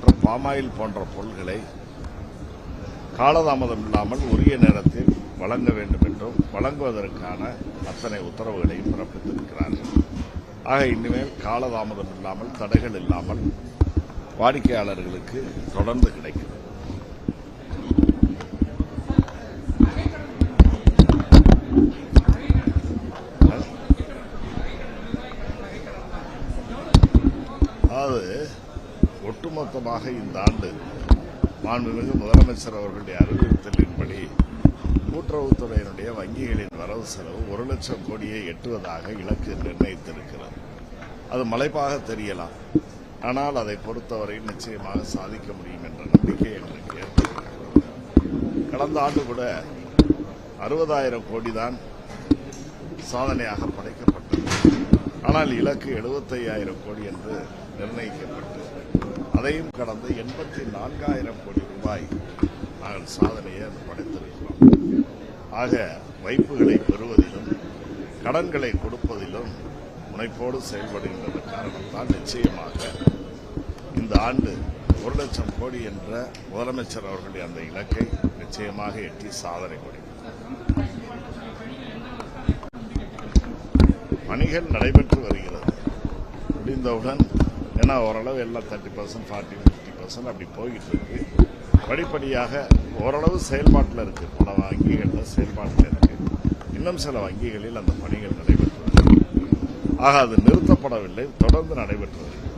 மற்றும் பாமாயில் போன்ற பொருள்களை காலதாமதம் இல்லாமல் உரிய நேரத்தில் வழங்க வேண்டும் என்றும் வழங்குவதற்கான அத்தனை உத்தரவுகளையும் பிறப்பித்திருக்கிறார்கள். ஆக இனிமேல் காலதாமதம் இல்லாமல் தடைகள் இல்லாமல் வாடிக்கையாளர்களுக்கு தொடர்ந்து கிடைக்கும். அதாவது ஒட்டுமொத்தமாக இந்த ஆண்டு மாண்புமிகு முதலமைச்சர் அவர்களுடைய அறிவுறுத்தலின்படி கூட்டுறவுத்துறையினுடைய வங்கிகளின் வரவு செலவு ஒரு லட்சம் கோடியை எட்டுவதாக இலக்கு நிர்ணயித்திருக்கிறது. அது மலைப்பாக தெரியலாம். ஆனால் அதை பொறுத்தவரை நிச்சயமாக சாதிக்க முடியும் என்ற நம்பிக்கை எங்களுக்கு ஏற்பட்டிருக்கிறது. கடந்த ஆண்டு கூட அறுபதாயிரம் கோடி தான் சாதனையாக படைக்கப்பட்டது. ஆனால் இலக்கு 75000 கோடி என்று நிர்ணயிக்கப்பட்டு அதையும் கடந்து எண்பத்தி நான்காயிரம் கோடி ரூபாய் நாங்கள் சாதனையை படைத்திருக்கிறோம். ஆக வைப்புகளை பெறுவதிலும் கடன்களை கொடுப்பதிலும் முனைப்போடு செயல்படுகின்ற காரணத்தால் நிச்சயமாக இந்த ஆண்டு ஒரு லட்சம் கோடி என்ற முதலமைச்சர் அவர்களுடைய அந்த இலக்கை நிச்சயமாக எட்டி சாதனை முடியும் பணிகள் நடைபெற்று வருகிறது. முடிந்தவுடன் ஏன்னா ஓரளவு எல்லாம் thirty percent forty fifty percent அப்படி போய்கிட்டு இருக்கு. படிப்படியாக ஓரளவு செயல்பாட்டில் இருக்குது பல வங்கிகளில் செயல்பாட்டில் இருக்குது இன்னும் சில வங்கிகளில் அந்த பணிகள் நடைபெற்று வருகிறது. ஆக அது நிறுத்தப்படவில்லை. தொடர்ந்து நடைபெற்று வருகிறது.